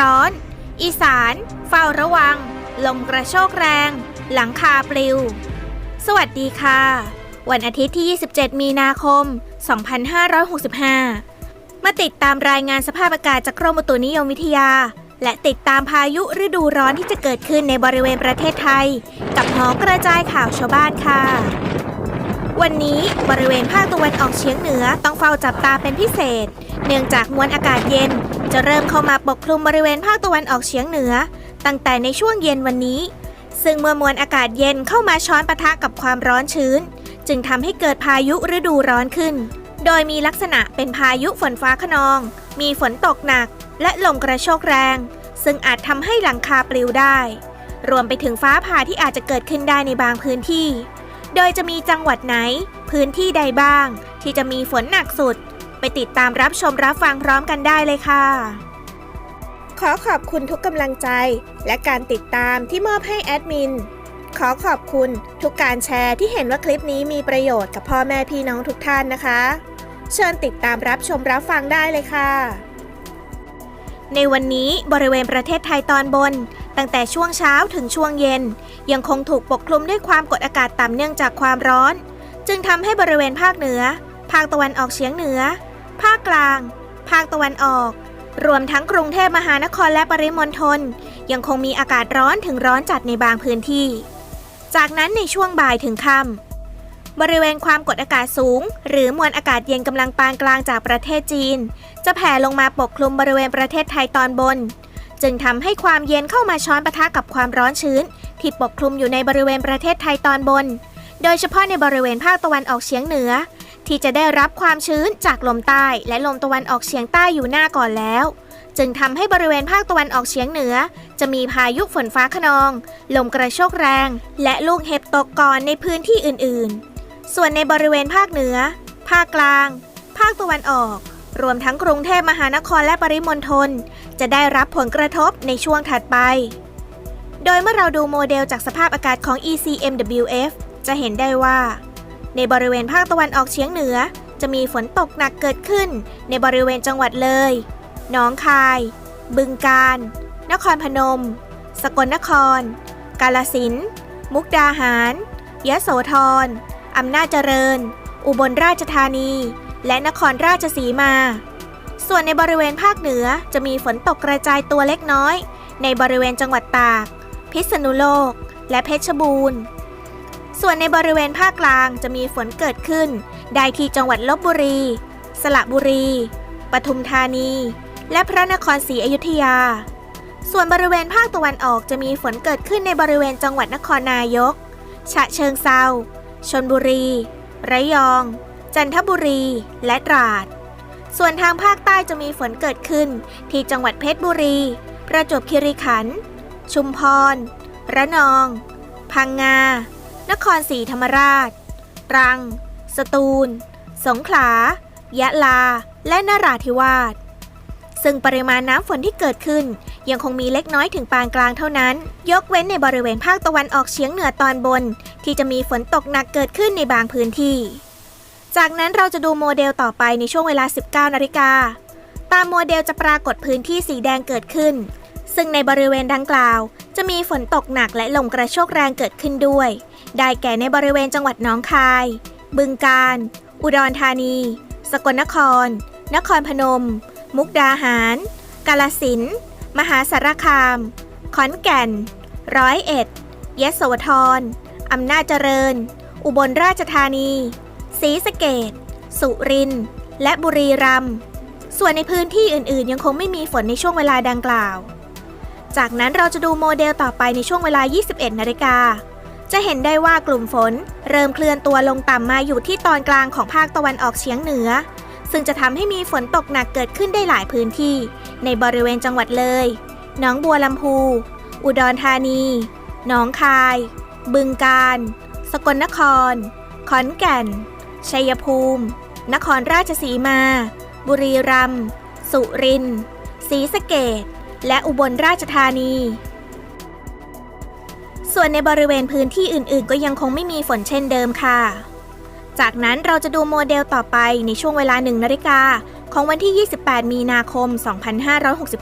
ร้อน อีสาน เฝ้าระวัง ลมกระโชกแรง หลังคาปลิว สวัสดีค่ะ วันอาทิตย์ที่ 27 มีนาคม 2565 มาติดตามรายงานสภาพอากาศจากกรมอุตุนิยมวิทยา และติดตามพายุฤดูร้อนที่จะเกิดขึ้นในบริเวณประเทศไทย กับหอกระจายข่าวชาวบ้านค่ะวันนี้บริเวณภาคตะวันออกเฉียงเหนือต้องเฝ้าจับตาเป็นพิเศษ เนื่องจากมวลอากาศเย็น จะเริ่มเข้ามาปกคลุมบริเวณภาคตะวันออกเฉียงเหนือ ตั้งแต่ในช่วงเย็นวันนี้ ซึ่งเมื่อมวลอากาศเย็นเข้ามาช้อนปะทะกับความร้อนชื้น จึงทำให้เกิดพายุฤดูร้อนขึ้น โดยมีลักษณะเป็นพายุฝนฟ้าขนอง มีฝนตกหนัก และลมกระโชกแรง ซึ่งอาจทำให้หลังคาปลิวได้ รวมไปถึงฟ้าผ่าที่อาจจะเกิดขึ้นได้ในบางพื้นที่ โดยจะมีจังหวัดไหน พื้นที่ใดบ้าง ที่จะมีฝนหนักสุด ไปติดตามรับชมรับฟังพร้อมกันได้เลยค่ะ ขอขอบคุณทุกกำลังใจ และการติดตามที่มอบให้แอดมิน ขอขอบคุณทุกการแชร์ที่เห็นว่าคลิปนี้มีประโยชน์กับพ่อแม่พี่น้องทุกท่านนะคะ เชิญติดตามรับชมรับฟังได้เลยค่ะในวันนี้บริเวณประเทศไทยตอนบน ตั้งแต่ช่วงเช้าถึงช่วงเย็น ยังคงถูกปกคลุมด้วยความกดอากาศต่ำเนื่องจากความร้อน จึงทำให้บริเวณภาคเหนือ ภาคตะวันออกเฉียงเหนือ ภาคกลาง ภาคตะวันออก รวมทั้งกรุงเทพมหานครและปริมณฑลยังคงมีอากาศร้อนถึงร้อนจัดในบางพื้นที่ จากนั้นในช่วงบ่ายถึงค่ำบริเวณความกดอากาศสูง หรือมวลอากาศเย็นกำลังปานกลางจากประเทศจีน จะแผ่ลงมาปกคลุมบริเวณประเทศไทยตอนบน จึงทำให้ความเย็นเข้ามาช้อนปะทะกับความร้อนชื้น ที่ปกคลุมอยู่ในบริเวณประเทศไทยตอนบน โดยเฉพาะในบริเวณภาคตะวันออกเฉียงเหนือ ที่จะได้รับความชื้นจากลมใต้และลมตะวันออกเฉียงใต้อยู่หน้าก่อนแล้ว จึงทำให้บริเวณภาคตะวันออกเฉียงเหนือ จะมีพายุฝนฟ้าขนอง ลมกระโชกแรง และลูกเห็บตกก่อนในพื้นที่อื่นๆ ส่วนในบริเวณภาคเหนือ ภาคกลาง ภาคตะวันออก รวมทั้งกรุงเทพมหานครและปริมณฑลจะได้รับผลกระทบในช่วงถัดไป โดยเมื่อเราดูโมเดลจากสภาพอากาศของ ECMWF จะเห็นได้ว่า ในบริเวณภาคตะวันออกเฉียงเหนือ จะมีฝนตกหนักเกิดขึ้น ในบริเวณจังหวัดเลย หนองคาย บึงกาฬ นครพนม สกลนคร กาลสินธุ์มุกดาหาร ยะโสธร อำนาจเจริญ อุบลราชธานี และนครราชสีมา ส่วนในบริเวณภาคเหนือจะมีฝนตกกระจายตัวเล็กน้อย ในบริเวณจังหวัดตาก พิษณุโลก และเพชรบูรณ์ ส่วนในบริเวณภาคกลางจะมีฝนเกิดขึ้น ได้ที่จังหวัดลบบุรี สระบุรี ปทุมธานี และพระนครศรีอยุธยา ส่วนบริเวณภาคตะวันออกจะมีฝนเกิดขึ้นในบริเวณจังหวัดนครนายก ฉะเชิงเซาชนบุรี ระยอง จันทบุรี และตราด ส่วนทางภาคใต้จะมีฝนเกิดขึ้น ที่จังหวัดเพชรบุรี ประจวบคีรีขันธ์ ชุมพร ระนอง พังงา นครศรีธรรมราช ตรัง สตูล สงขลา ยะลา และนราธิวาส ซึ่งปริมาณน้ำฝนที่เกิดขึ้น ยังคงมีเล็กน้อยถึงปานกลางเท่านั้น ยกเว้นในบริเวณภาคตะวันออกเฉียงเหนือตอนบน ที่จะมีฝนตกหนักเกิดขึ้นในบางพื้นที่ จากนั้นเราจะดูโมเดลต่อไปในช่วงเวลา 19นาฬิกาตามโมเดลจะปรากฏพื้นที่สีแดงเกิดขึ้น ซึ่งในบริเวณดังกล่าว จะมีฝนตกหนักและลมกระโชกแรงเกิดขึ้นด้วย ได้แก่ในบริเวณจังหวัดหนองคาย บึงกาฬ อุดรธานี สกลนคร นครพนม มุกดาหาร กาลสิน มหาสารคาม ขอนแก่น ร้อยเอ็ด ยะโสธร อำนาจเจริญ อุบลราชธานี ศรีสะเกดสุรินทร์ และบุรีรัมย์ส่วนในพื้นที่อื่นๆ ยังคงไม่มีฝนในช่วงเวลาดังกล่าว จากนั้นเราจะดูโมเดลต่อไปในช่วงเวลา 21 นาฬิกา จะเห็นได้ว่ากลุ่มฝน เริ่มเคลื่อนตัวลงต่ำมาอยู่ที่ตอนกลางของภาคตะวันออกเฉียงเหนือ ซึ่งจะทำให้มีฝนตกหนักเกิดขึ้นได้หลายพื้นที่ ในบริเวณจังหวัดเลย หนองบัวลำพู อุดรธานี หนองคาย บึงกาฬ สกลนคร ขอนแก่น ชัยภูมิ นครราชสีมา บุรีรัมย์ สุรินทร์ ศรีสะเกด และอุบลราชธานี ส่วนในบริเวณพื้นที่อื่นๆ ก็ยังคงไม่มีฝนเช่นเดิมค่ะ จากนั้นเราจะดูโมเดลต่อไปในช่วงเวลาหนึ่งนาฬิกาของวันที่ 28 มีนาคม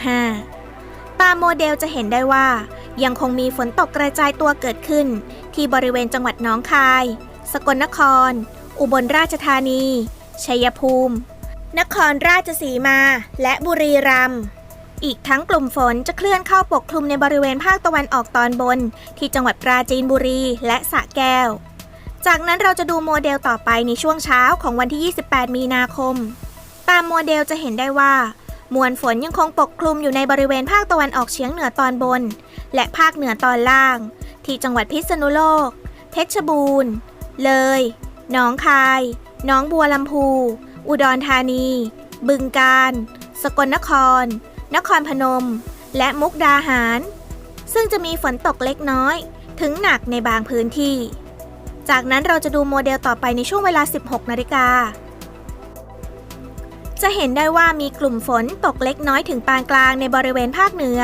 2565 ตามโมเดลจะเห็นได้ว่า ยังคงมีฝนตกกระจายตัวเกิดขึ้น ที่บริเวณจังหวัดหนองคาย สกลนคร อุบลราชธานี ชัยภูมิ นครราชสีมา และบุรีรัมย์ อีกทั้งกลุ่มฝนจะเคลื่อนเข้าปกคลุมในบริเวณภาคตะวันออกตอนบน ที่จังหวัดปราจีนบุรีและสระแก้ว จากนั้นเราจะดูโมเดลต่อไปในช่วงเช้าของวันที่ 28 มีนาคม ตามโมเดลจะเห็นได้ว่า มวลฝนยังคงปกคลุมอยู่ในบริเวณภาคตะวันออกเฉียงเหนือตอนบน และภาคเหนือตอนล่าง ที่จังหวัดพิษณุโลก เพชรบูรณ์ เลย หนองคาย หนองบัวลำพู อุดรธานี บึงกาฬ สกลนคร นครพนม และมุกดาหาร ซึ่งจะมีฝนตกเล็กน้อย ถึงหนักในบางพื้นที่ จากนั้นเราจะดูโมเดลต่อไปในช่วงเวลา 16 นาฬิกา จะเห็นได้ว่ามีกลุ่มฝนตกเล็กน้อยถึงปานกลางในบริเวณภาคเหนือ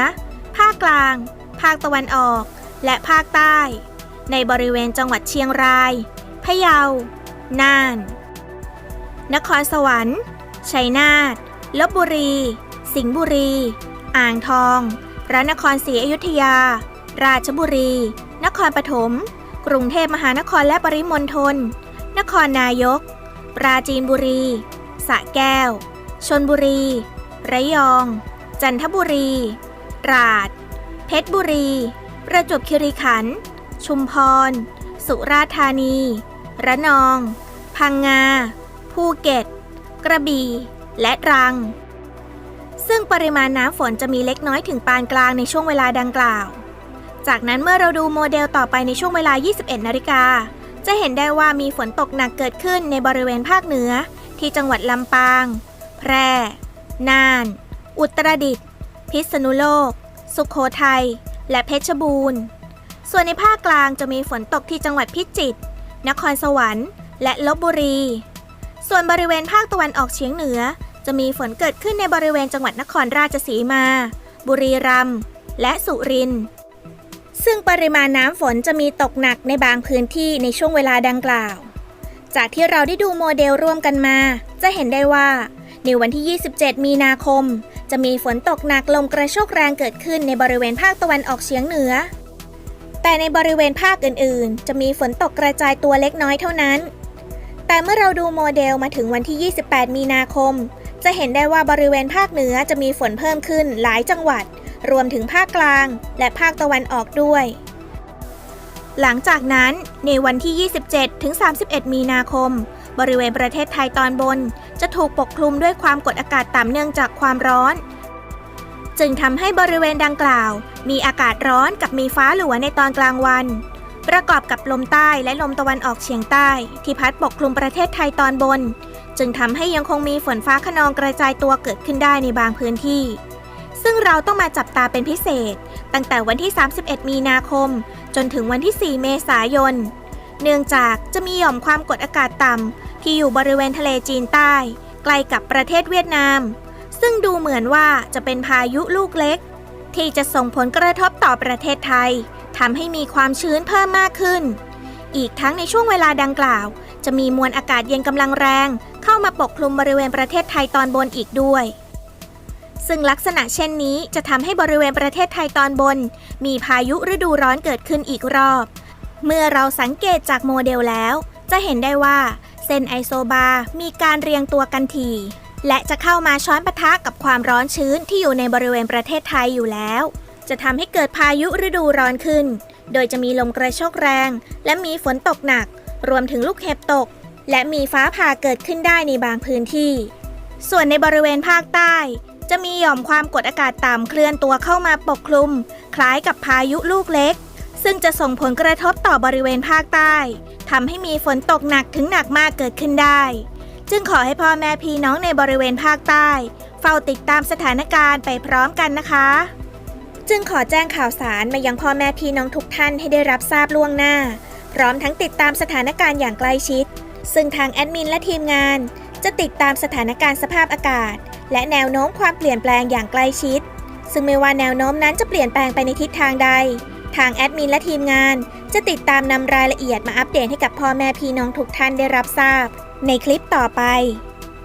ภาคกลาง ภาคตะวันออก และภาคใต้ ในบริเวณจังหวัดเชียงราย พะเยา น่าน นครสวรรค์ ชัยนาท ลบบุรี สิงห์บุรี อ่างทอง พระนครศรีอยุธยา ราชบุรี นครปฐม กรุงเทพมหานครและปริมณฑล นครนายก ปราจีนบุรี สระแก้ว ชนบุรี ระยอง จันทบุรีตราดเพชรบุรี ประจวบคีรีขันธ์ ชุมพร สุราษฎร์ธานี ระนอง พังงา ภูเก็ต กระบี่ และตรัง ซึ่งปริมาณน้ำฝนจะมีเล็กน้อยถึงปานกลางในช่วงเวลาดังกล่าว จากนั้นเมื่อเราดูโมเดลต่อไปในช่วงเวลา 21 นาฬิกา จะเห็นได้ว่ามีฝนตกหนักเกิดขึ้นในบริเวณภาคเหนือ ที่จังหวัดลำปาง แพร่ น่าน อุตรดิตถ์ พิษณุโลก สุขโขทัย และเพชรบูรณ์ ส่วนในภาคกลางจะมีฝนตกที่จังหวัดพิจิตร นครสวรรค์ และลบบุรี ส่วนบริเวณภาคตะวันออกเฉียงเหนือ จะมีฝนเกิดขึ้นในบริเวณจังหวัดนครราชสีมา บุรีรัมย์และสุรินทร์ซึ่งปริมาณน้ำฝนจะมีตกหนักในบางพื้นที่ในช่วงเวลาดังกล่าว จากที่เราได้ดูโมเดลร่วมกันมา จะเห็นได้ว่า ในวันที่ 27 มีนาคม จะมีฝนตกหนักลมกระโชกแรงเกิดขึ้นในบริเวณภาคตะวันออกเฉียงเหนือ แต่ในบริเวณภาคอื่น ๆ จะมีฝนตกกระจายตัวเล็กน้อยเท่านั้น แต่เมื่อเราดูโมเดลมาถึงวันที่ 28 มีนาคม จะเห็นได้ว่าบริเวณภาคเหนือจะมีฝนเพิ่มขึ้นหลายจังหวัด รวมถึงภาคกลาง และภาคตะวันออกด้วย หลังจากนั้นในวันที่ 27 ถึง 31 มีนาคม บริเวณประเทศไทยตอนบน จะถูกปกคลุมด้วยความกดอากาศต่ำเนื่องจากความร้อน จึงทำให้บริเวณดังกล่าว มีอากาศร้อนกับมีฟ้าหลัวในตอนกลางวัน ประกอบกับลมใต้และลมตะวันออกเฉียงใต้ ที่พัดปกคลุมประเทศไทยตอนบน จึงทำให้ยังคงมีฝนฟ้าขนองกระจายตัวเกิดขึ้นได้ในบางพื้นที่ ซึ่งเราต้องมาจับตาเป็นพิเศษ ตั้งแต่วันที่ 31 มีนาคม จนถึงวันที่ 4 เมษายน เนื่องจากจะมีหย่อมความกดอากาศต่ำที่อยู่บริเวณทะเลจีนใต้ ใกล้กับประเทศเวียดนาม ซึ่งดูเหมือนว่าจะเป็นพายุลูกเล็ก ที่จะส่งผลกระทบต่อประเทศไทยทำให้มีความชื้นเพิ่มมากขึ้น อีกทั้งในช่วงเวลาดังกล่าว จะมีมวลอากาศเย็นกำลังแรง เข้ามาปกคลุมบริเวณประเทศไทยตอนบนอีกด้วย ซึ่งลักษณะเช่นนี้จะทำให้บริเวณประเทศไทยตอนบน มีพายุฤดูร้อนเกิดขึ้นอีกรอบ เมื่อเราสังเกตจากโมเดลแล้ว จะเห็นได้ว่าเส้นไอโซบาร์มีการเรียงตัวกันที และจะเข้ามาช้อนปะทะกับความร้อนชื้นที่อยู่ในบริเวณประเทศไทยอยู่แล้ว จะทำให้เกิดพายุฤดูร้อนขึ้น โดยจะมีลมกระโชกแรง และมีฝนตกหนัก รวมถึงลูกเห็บตก และมีฟ้าผ่าเกิดขึ้นได้ในบางพื้นที่ ส่วนในบริเวณภาคใต้ จะมีหย่อมความกดอากาศต่ำเคลื่อนตัวเข้ามาปกคลุม คล้ายกับพายุลูกเล็ก ซึ่งจะส่งผลกระทบต่อบริเวณภาคใต้ทำให้มีฝนตกหนักถึงหนักมากเกิดขึ้นได้ จึงขอให้พ่อแม่พี่น้องในบริเวณภาคใต้ เฝ้าติดตามสถานการณ์ไปพร้อมกันนะคะ จึงขอแจ้งข่าวสารมายังพ่อแม่พี่น้องทุกท่านให้ได้รับทราบล่วงหน้า พร้อมทั้งติดตามสถานการณ์อย่างใกล้ชิด ซึ่งทางแอดมินและทีมงาน จะติดตามสถานการณ์สภาพอากาศ และแนวโน้มความเปลี่ยนแปลงอย่างใกล้ชิด ซึ่งไม่ว่าแนวโน้มนั้นจะเปลี่ยนแปลงไปในทิศทางใด ทางแอดมินและทีมงาน จะติดตามนำรายละเอียดมาอัปเดตให้กับพ่อแม่พี่น้องทุกท่านได้รับทราบ ในคลิปต่อไป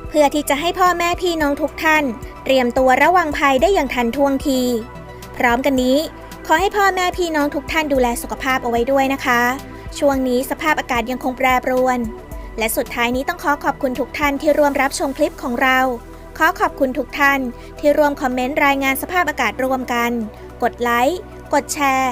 เพื่อที่จะให้พ่อแม่พี่น้องทุกท่าน เตรียมตัวระวังภัยได้อย่างทันท่วงที พร้อมกันนี้ ขอให้พ่อแม่พี่น้องทุกท่านดูแลสุขภาพเอาไว้ด้วยนะคะ ช่วงนี้สภาพอากาศยังคงแปรปรวน และสุดท้ายนี้ต้องขอขอบคุณทุกท่านที่ร่วมรับชมคลิปของเรา ขอขอบคุณทุกท่าน ที่ร่วมคอมเมนต์รายงานสภาพอากาศร่วมกัน กดไลค์กดแชร์